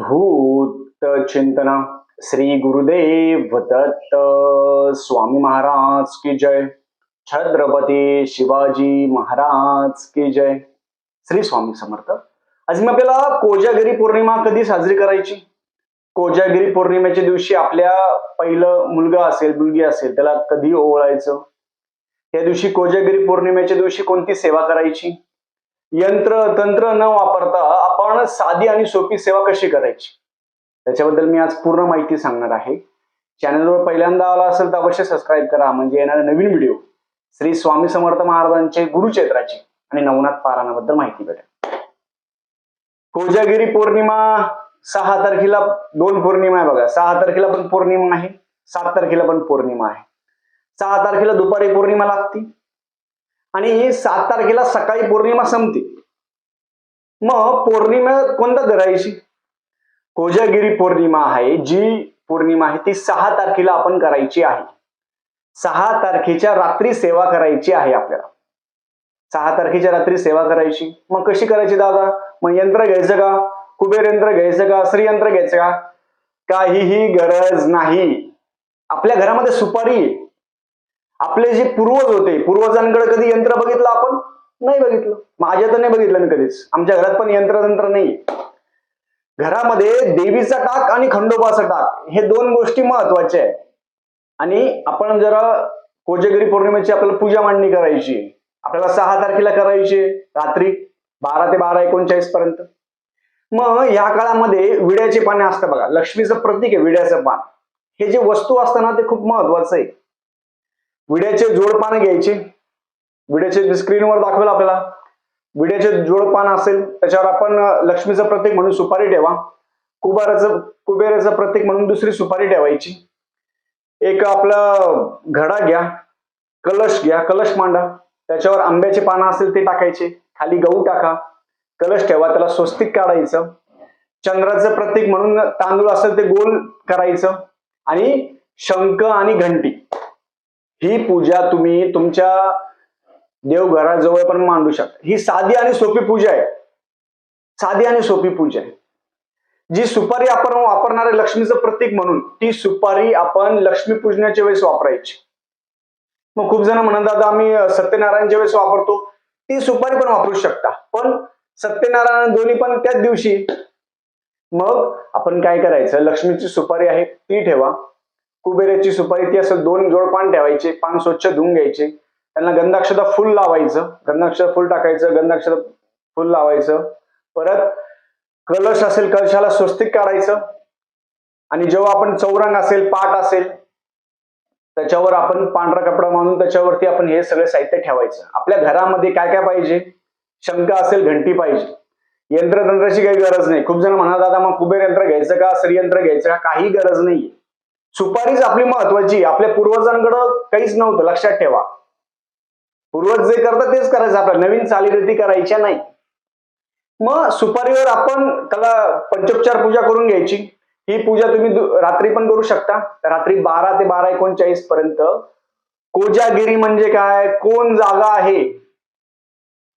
अवधूत चिंतन श्री गुरुदेव दत्त स्वामी महाराज की जय. छत्रपती शिवाजी महाराज की जय. श्री स्वामी समर्थ. आज मी आपल्याला कोजागिरी पौर्णिमा कधी साजरी करायची? कोजागिरी पौर्णिमेच्या दिवशी आपल्या पहिलं मुलगा असेल मुलगी असेल त्याला कधी ओवळायचं? त्या दिवशी कोजागिरी पौर्णिमेच्या दिवशी कोणती सेवा करायची? यंत्र तंत्र न वापरता आपण साधी आणि सोपी सेवा कशी करायची? त्याच्याबद्दल मी आज पूर्ण माहिती सांगणार आहे. चॅनलवर पहिल्यांदा आला असेल तर अवश्य सबस्क्राईब करा. म्हणजे येणारे नवीन व्हिडिओ श्री स्वामी समर्थ महाराजांचे गुरुक्षेत्राची आणि नवनाथ पारायणाबद्दल माहिती भेटेल. कोजागिरी पौर्णिमा सहा तारखेला दोन पौर्णिमा आहे बघा. सहा तारखेला पण पौर्णिमा आहे सात तारखेला पण पौर्णिमा आहे. सहा तारखेला दुपारी पौर्णिमा लागते. आणि सात तारखेला सकाळी पौर्णिमा संपते. मग पौर्णिमा कोणता धरायची कोजागिरी पौर्णिमा आहे जी पौर्णिमा आहे ती सहा तारखेला आपण करायची आहे. सहा तारखेच्या रात्री सेवा करायची आहे आपल्याला. सहा तारखेच्या रात्री सेवा करायची. मग कशी करायची दादा? मग यंत्र घ्यायचं का? कुबेर यंत्र घ्यायचं का? श्रीयंत्र घ्यायचं का? काहीही गरज नाही. आपल्या घरामध्ये सुपारी आपले जे पूर्वज होते पूर्वजांकडे कधी यंत्र बघितलं आपण? नाही बघितलं. माझ्या तर नाही बघितलं मी कधीच. आमच्या घरात पण यंत्र तंत्र नाही. घरामध्ये देवीचा टाक आणि खंडोबाचा टाक हे दोन गोष्टी महत्त्वाच्या आहेत. आणि आपण जरा कोजगिरी पौर्णिमेची आपल्याला पूजा मांडणी करायची. आपल्याला सहा तारखेला करायची रात्री बारा ते बारा एकोणचाळीस पर्यंत. मग या काळामध्ये विड्याचे पाने असतं बघा. लक्ष्मीचं प्रतीक आहे विड्याचं पान. हे जे वस्तू असतं ना ते खूप महत्वाचं आहे. विड्याचे जोड पानं घ्यायचे. विड्याचे स्क्रीनवर दाखवेल आपल्याला. विड्याचे जोडपान असेल त्याच्यावर आपण लक्ष्मीचं प्रतीक म्हणून सुपारी ठेवा. कुबाराचं कुबेराचं प्रतीक म्हणून दुसरी सुपारी ठेवायची. एक आपला घडा घ्या कलश घ्या कलश मांडा. त्याच्यावर आंब्याचे पानं असेल ते टाकायचे. खाली गहू टाका. कलश ठेवा त्याला स्वस्तिक काढायचं. चंद्राचं प्रतीक म्हणून तांदूळ असेल ते गोल करायचं. आणि शंख आणि घंटी. ही पूजा तुम्ही तुमच्या देवघराजवळ पण मांडू शकता. ही साधी आणि सोपी पूजा आहे. साधी आणि सोपी पूजा आहे. जी सुपारी आपण वापरणार आहे लक्ष्मीचं प्रतीक म्हणून ती सुपारी आपण लक्ष्मी पूजनाच्या वेळेस वापरायची. मग खूप जण म्हणत दादा आम्ही सत्यनारायणच्या वेळेस वापरतो. ती सुपारी पण वापरू शकता. पण सत्यनारायण दोन्ही पण त्याच दिवशी. मग आपण काय करायचं? लक्ष्मीची सुपारी आहे ती ठेवा. कुबेराची सुपारी ती असं दोन जोड पान ठेवायचे पान स्वच्छ धुवून घ्यायचे. त्यांना गंधाक्षता फुल लावायचं गंधाक्षर फुल टाकायचं गंधाक्षर फुल लावायचं. परत कलश असेल कलशाला स्वस्तिक काढायचं. आणि जेव्हा आपण चौरंग असेल पाट असेल त्याच्यावर आपण पांढरा कपडा मानून त्याच्यावरती आपण हे सगळे साहित्य ठेवायचं. आपल्या घरामध्ये काय काय पाहिजे? शंका असेल घंटी पाहिजे. यंत्रतंत्राची काही गरज नाही. खूप जण म्हणा दादा मग कुबेर यंत्र घ्यायचं का? श्रीयंत्र घ्यायचं का? काही गरज नाही सुपारीच आपली महत्वाची. आपल्या पूर्वजांकडं काहीच नव्हतं. लक्षात ठेवा. पूर्वज जे करतात तेच करायचं. आपल्या नवीन चालीरीती करायच्या नाही. मग सुपारीवर आपण त्याला पंचोपचार पूजा करून घ्यायची. ही पूजा तुम्ही रात्री पण करू शकता. रात्री बारा ते बारा एकोणचाळीस पर्यंत. कोजागिरी म्हणजे काय? कोण जागा आहे?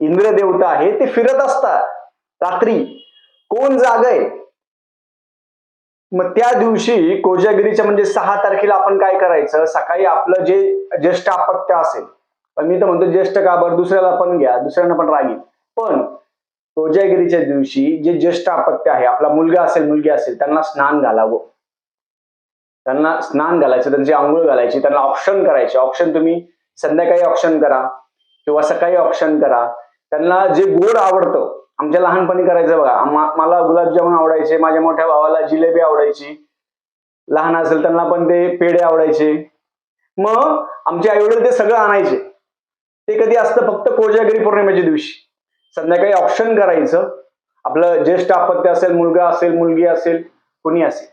इंद्रदेवता आहे. ते फिरत असतात. रात्री. कोण जाग आहे? मग त्या दिवशी कोजागिरीच्या म्हणजे सहा तारखेला आपण काय करायचं? सकाळी आपलं जे ज्येष्ठ अपत्य असेल पण मी तर म्हणतो ज्येष्ठ का बरं दुसऱ्याला पण घ्या दुसऱ्यांना पण रागील पण कोजागिरीच्या दिवशी जे ज्येष्ठ अपत्य आहे आपला मुलगा असेल मुलगी असेल त्यांना स्नान घालावं. त्यांना स्नान घालायचं त्यांची आंघोळ घालायची त्यांना ऑप्शन करायचे. ऑप्शन तुम्ही संध्याकाळी ऑप्शन करा किंवा सकाळी ऑप्शन करा. त्यांना जे गोड आवडतं आमच्या लहानपणी करायचं बघा. मला गुलाबजामुन आवडायचे माझ्या मोठ्या भावाला जिलेबी आवडायची. लहान असेल त्यांना पण ते पेढे आवडायचे. मग आमचे आई वडील ते सगळं आणायचे. ते कधी असतं फक्त कोजागिरी पौर्णिमेच्या दिवशी. संध्याकाळी ऑप्शन करायचं. आपलं ज्येष्ठ अपत्य असेल मुलगा असेल मुलगी असेल कुणी असेल.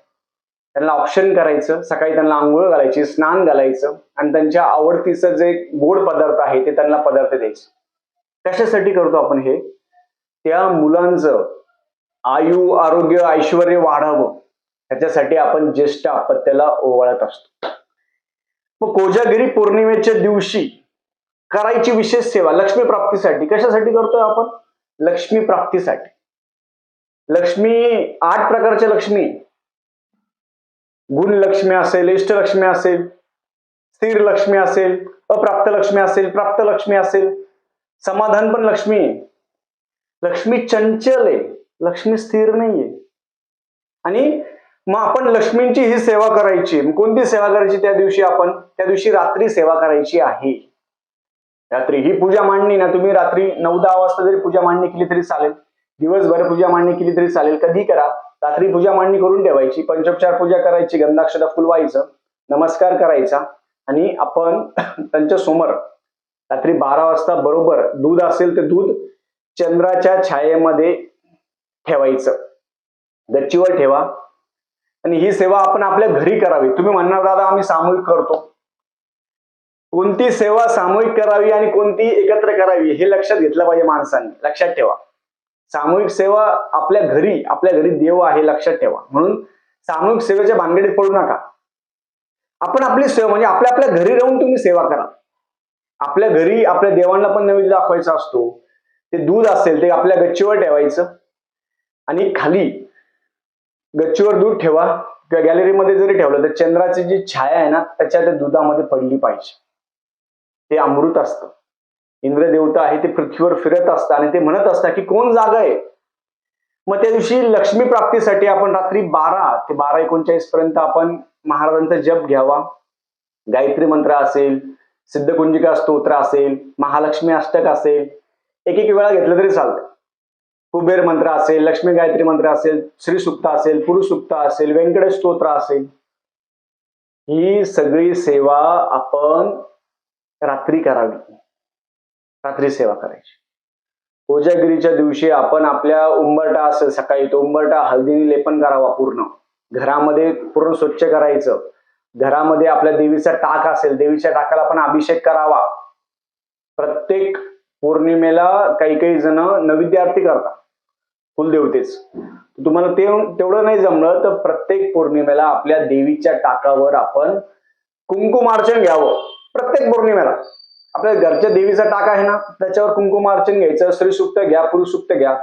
त्यांना ऑप्शन करायचं. सकाळी त्यांना आंघोळ घालायची स्नान घालायचं. आणि त्यांच्या आवडतीचं जे गोड पदार्थ आहे ते त्यांना पदार्थ द्यायचे. कशासाठी करतो आपण हे? त्या मुलांचं आयु आरोग्य ऐश्वर वाढावं. त्याच्यासाठी आपण ज्येष्ठ अपत्याला ओवाळत असतो. मग कोजागिरी पौर्णिमेच्या दिवशी करायची विशेष सेवा लक्ष्मी प्राप्तीसाठी. कशासाठी करतोय आपण? लक्ष्मी प्राप्तीसाठी. लक्ष्मी आठ प्रकारच्या लक्ष्मी. गुण लक्ष्मी असेल इष्ट लक्ष्मी असेल स्थिर लक्ष्मी असेल अप्राप्त लक्ष्मी असेल प्राप्त लक्ष्मी असेल समाधान पण लक्ष्मी आहे. लक्ष्मी चंचल आहे. लक्ष्मी स्थिर नाहीये. आणि मग आपण लक्ष्मींची ही सेवा करायची कोणती सेवा करायची त्या दिवशी आपण? त्या दिवशी रात्री सेवा करायची आहे. रात्री ही पूजा मांडणी ना तुम्ही रात्री नऊ दहा वाजता जरी पूजा मांडणी केली तरी चालेल. दिवसभर पूजा मांडणी केली तरी चालेल. कधी करा. रात्री पूजा मांडणी करून ठेवायची. पंचोपचार पूजा करायची गंधाक्षता फुलवायचं नमस्कार करायचा आणि आपण त्यांच्यासमोर रात्री बारा वाजता बरोबर दूध असेल ते दूध चंद्राच्या छायेमध्ये ठेवायचं. गच्चीवर ठेवा. आणि ही सेवा आपण आपल्या घरी करावी. तुम्ही म्हणणार दादा आम्ही सामूहिक करतो. कोणती सेवा सामूहिक करावी आणि कोणती एकत्र करावी हे लक्षात घेतलं पाहिजे माणसांनी. लक्षात ठेवा. सामूहिक सेवा आपल्या घरी आपल्या घरी देव आहे लक्षात ठेवा. म्हणून सामूहिक सेवेच्या भानगडीत पडू नका. आपण आपली सेवा म्हणजे आपल्या आपल्या घरी राहून तुम्ही सेवा करा. आपल्या घरी आपल्या देवांना पण नैवेद्य दाखवायचा असतो. ते दूध असेल ते आपल्या गच्चीवर ठेवायचं. आणि खाली गच्चीवर दूध ठेवा. किंवा गॅलरीमध्ये जरी ठेवलं तर चंद्राची जी छाया आहे ना त्याच्या त्या दुधामध्ये पडली पाहिजे. ते अमृत असतं. इंद्रदेवता आहे ते पृथ्वीवर फिरत असतं आणि ते म्हणत असतात की कोण जागा आहे? मग त्या दिवशी लक्ष्मी प्राप्तीसाठी आपण रात्री बारा ते बारा एकोणचाळीस पर्यंत आपण महाराजांचा जप घ्यावा. गायत्री मंत्र असेल सिद्धकुंजिका स्तोत्र असेल महालक्ष्मी अष्टक असेल एक एक वेळा घेतलं तरी चालतं. कुबेर मंत्र असेल लक्ष्मी गायत्री मंत्र असेल श्री सुक्त असेल पुरुष सुक्त असेल व्यंकटेश स्तोत्र असेल. ही सगळी सेवा आपण रात्री करावी. रात्री सेवा करायची. कोजागिरीच्या दिवशी आपण आपल्या उंबरटा असेल सकाळी तो उंबरटा हळदीने लेपन करावा पूर्ण. घरामध्ये पूर्ण स्वच्छ करायचं. घरामध्ये आपल्या देवीचा टाक असेल देवीच्या टाकाला आपण अभिषेक करावा. प्रत्येक पौर्णिमेला काही काही जण नैवेद्य आरती करतात. कुलदेवतेच. तुम्हाला ते तेवढं नाही जमलं तर प्रत्येक पौर्णिमेला आपल्या देवीच्या टाकावर आपण कुंकुमार्चन घ्यावं. प्रत्येक पौर्णिमेला. आपल्या घरच्या देवीचा टाक आहे ना त्याच्यावर कुंकुमार्चन घ्यायचं स्त्री सुक्त घ्या पुरुष सुक्त घ्या.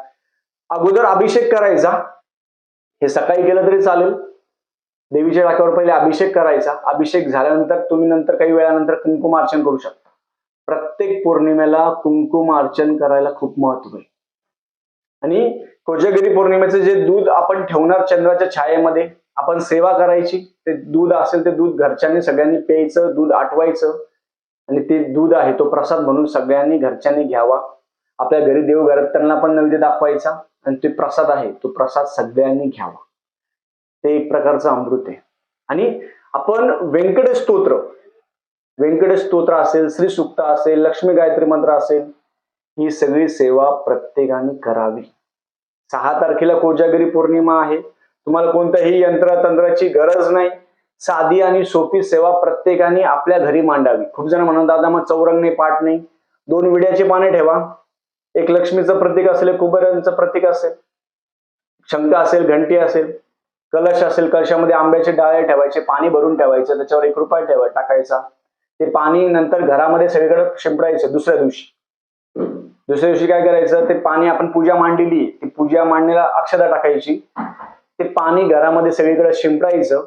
अगोदर अभिषेक करायचा. हे सकाळी केलं तरी चालेल. देवीच्या टाकावर पहिले अभिषेक करायचा. अभिषेक झाल्यानंतर तुम्ही नंतर काही वेळानंतर कुंकुमार्चन करू शकता. प्रत्येक पौर्णिमेला कुंकुमार्चन करायला खूप महत्त्व आहे. आणि कोजागिरी पौर्णिमेचं जे दूध आपण ठेवणार चंद्राच्या छायेमध्ये आपण सेवा करायची ते दूध असेल ते दूध घरच्यांनी सगळ्यांनी प्यायचं दूध आठवायचं आणि ते दूध आहे तो प्रसाद म्हणून सगळ्यांनी घरच्यांनी घ्यावा. आपल्या घरी देव घरात त्यांना पण नैवेद्य दाखवायचा आणि ते प्रसाद आहे तो प्रसाद सगळ्यांनी घ्यावा. ते एक प्रकारचं अमृत आहे. आणि आपण व्यंकट स्तोत्र व्यंकट स्तोत्र असेल श्री सुक्त असेल लक्ष्मी गायत्री मंत्र असेल ही सगळी सेवा प्रत्येकाने करावी. सहा तारखेला कोजागिरी पौर्णिमा आहे. तुम्हाला कोणत्याही यंत्रतंत्राची गरज नाही. साधी आणि सोपी सेवा प्रत्येकाने आपल्या घरी मांडावी. खूप जण म्हणून दादा मग चौरंग नाही पाठ नाही. दोन विड्याची पाने ठेवा. एक लक्ष्मीचं प्रतीक असेल एक कुबेरांचं प्रतीक असेल. शंख असेल घंटी असेल कलश असेल कलशामध्ये आंब्याचे डाळे ठेवायचे पाणी भरून ठेवायचं त्याच्यावर एक रुपया ठेवा टाकायचा. ते पाणी नंतर घरामध्ये सगळीकडे शिंपडायचं दुसऱ्या दिवशी. दुसऱ्या दिवशी काय करायचं ते पाणी आपण पूजा मांडलेली ती पूजा मांडण्याला अक्षता टाकायची. ते पाणी घरामध्ये सगळीकडे शिंपडायचं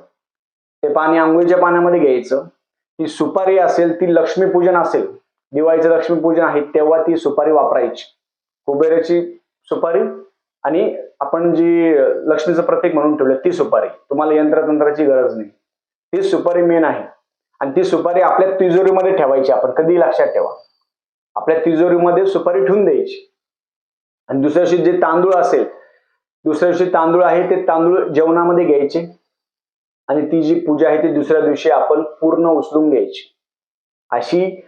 ते पाणी आंघोळीच्या पाण्यामध्ये घ्यायचं. ती सुपारी असेल ती लक्ष्मीपूजन असेल दिवाळीचं लक्ष्मीपूजन आहे तेव्हा ती सुपारी वापरायची. कुबेराची सुपारी आणि आपण जी लक्ष्मीचं प्रतीक म्हणून ठेवलं ती सुपारी. तुम्हाला यंत्रतंत्राची गरज नाही. ती सुपारी मेन आहे. आणि ती सुपारी आपल्या तिजोरीमध्ये ठेवायची आपण कधी लक्षात ठेवा. आपल्या तिजोरीमध्ये सुपारी ठेवून द्यायची. आणि दुसऱ्या दिवशी जे तांदूळ असेल दुसऱ्या दिवशी तांदूळ आहे ते तांदूळ जेवणामध्ये घ्यायचे. आणि ती जी पूजा आहे ती दुसऱ्या दिवशी आपण पूर्ण उचलून घ्यायची. अशी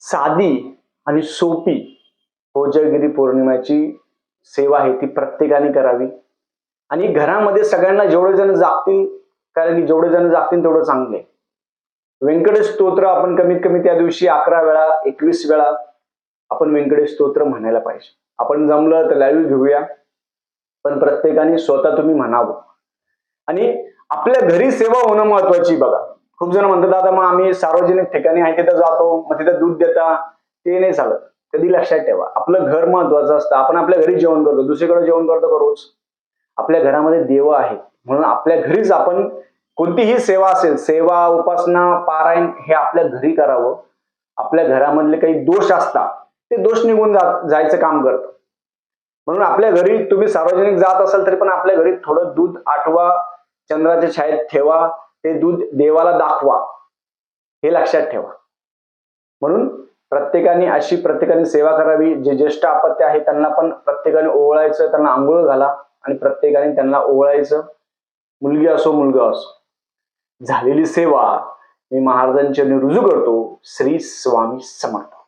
साधी आणि सोपी कोजगिरी पौर्णिमेची सेवा आहे ती प्रत्येकाने करावी. आणि घरामध्ये सगळ्यांना जेवढे जण जागतील कारण की जेवढे जण जागतील तेवढं चांगले व्यंकटेश स्तोत्र आपण कमीत कमी त्या दिवशी अकरा वेळा एकवीस वेळा आपण व्यंकटेश स्तोत्र म्हणायला पाहिजे. आपण जमलं तर लाईव्ह घेऊया. पण प्रत्येकाने स्वतः तुम्ही म्हणावं. आणि आपल्या घरी सेवा होणं महत्वाची बघा. खूप जण म्हणतात दादा मग आम्ही सार्वजनिक ठिकाणी आहे तिथं जातो मग तिथं दूध देता. ते नाही चालत. कधी लक्षात ठेवा. आपलं घर महत्वाचं असतं. आपण आपल्या घरी जेवण करतो. दुसरीकडे जेवण करतो रोज? आपल्या घरामध्ये देव आहे म्हणून आपल्या घरीच आपण कोणतीही सेवा असेल सेवा उपासना पारायण हे आपल्या घरी करावं. आपल्या घरामधले काही दोष असतात ते दोष निघून जा जायचं काम करतं. म्हणून आपल्या घरी तुम्ही सार्वजनिक जात असाल तरी पण आपल्या घरी थोडं दूध आठवा चंद्राच्या छायेत ठेवा ते दूध देवाला दाखवा हे लक्षात ठेवा. म्हणून प्रत्येकाने अशी प्रत्येकाने सेवा करावी जे ज्येष्ठ आपत्य आहे त्यांना पण प्रत्येकाने ओवळायचं त्यांना आंघोळ घाला आणि प्रत्येकाने त्यांना ओवळायचं. मुलगी असो मुलगा असो. झालेली सेवा मी महाराजांच्या रुजू करतो. श्री स्वामी समर्थ.